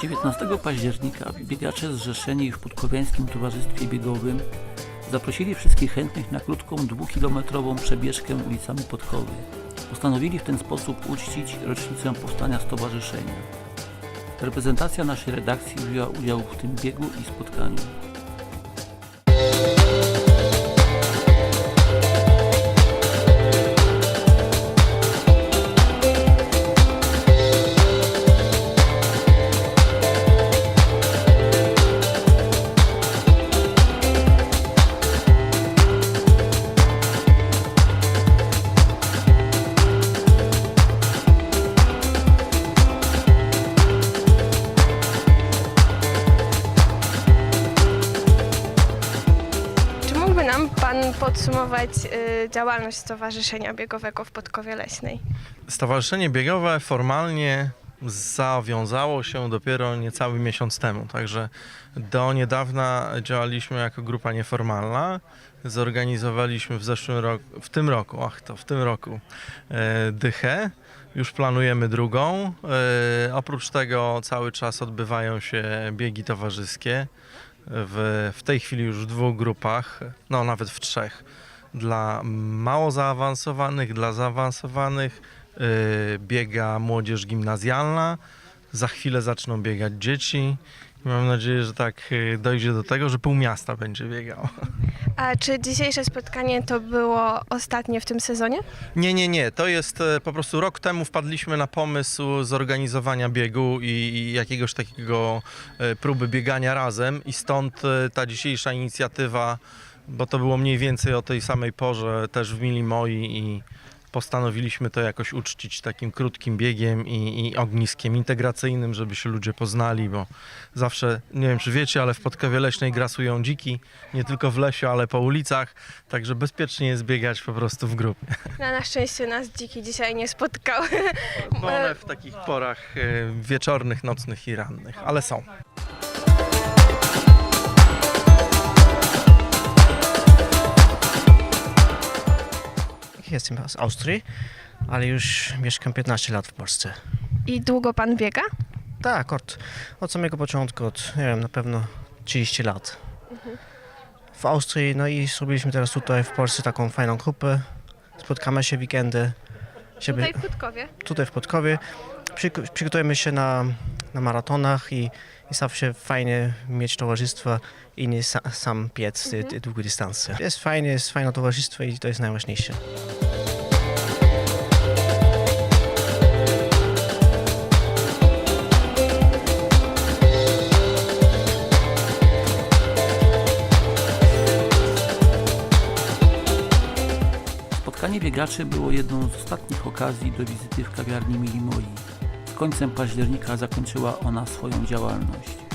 15 października biegacze zrzeszeni w Podkowiańskim Towarzystwie Biegowym zaprosili wszystkich chętnych na krótką dwukilometrową przebieżkę ulicami Podkowy. Postanowili w ten sposób uczcić rocznicę powstania stowarzyszenia. Reprezentacja naszej redakcji wzięła udział w tym biegu i spotkaniu. Pan podsumować y, działalność Stowarzyszenia Biegowego w Podkowie Leśnej? Stowarzyszenie Biegowe formalnie zawiązało się dopiero niecały miesiąc temu, także do niedawna działaliśmy jako grupa nieformalna. Zorganizowaliśmy w zeszłym roku, w tym roku, ach to w tym roku, e, dychę. Już planujemy drugą. E, oprócz tego cały czas odbywają się biegi towarzyskie. W, w tej chwili już w dwóch grupach, no nawet w trzech. Dla mało zaawansowanych, dla zaawansowanych y, biega młodzież gimnazjalna. Za chwilę zaczną biegać dzieci. Mam nadzieję, że tak y, dojdzie do tego, że pół miasta będzie biegało. A czy dzisiejsze spotkanie to było ostatnie w tym sezonie? Nie, nie, nie. To jest e, po prostu rok temu wpadliśmy na pomysł zorganizowania biegu i, i jakiegoś takiego e, próby biegania razem i stąd e, ta dzisiejsza inicjatywa, bo to było mniej więcej o tej samej porze też w Mili Moi i postanowiliśmy to jakoś uczcić takim krótkim biegiem i, i ogniskiem integracyjnym, żeby się ludzie poznali, bo zawsze, nie wiem czy wiecie, ale w Podkowie Leśnej grasują dziki, nie tylko w lesie, ale po ulicach, także bezpiecznie jest biegać po prostu w grupie. Na, na szczęście nas dziki dzisiaj nie spotkały. Bo one w takich porach e, wieczornych, nocnych i rannych, ale są. Jestem z Austrii, ale już mieszkam 15 lat w Polsce. I długo Pan biega? Tak, od, od samego początku, od nie wiem, na pewno 30 lat. W Austrii, no i zrobiliśmy teraz tutaj w Polsce taką fajną grupę. Spotkamy się weekendy. Żeby, Tutaj w Podkowie. tutaj w Podkowie. Przygo- Przygotujemy się na, na maratonach i, i zawsze fajnie mieć towarzystwo i nie sa, sam piec te, te długie dystanse. Jest fajnie, jest fajne towarzystwo i to jest najważniejsze. Spotkanie biegaczy było jedną z ostatnich okazji do wizyty w kawiarni Mili Moi. Z końcem października zakończyła ona swoją działalność.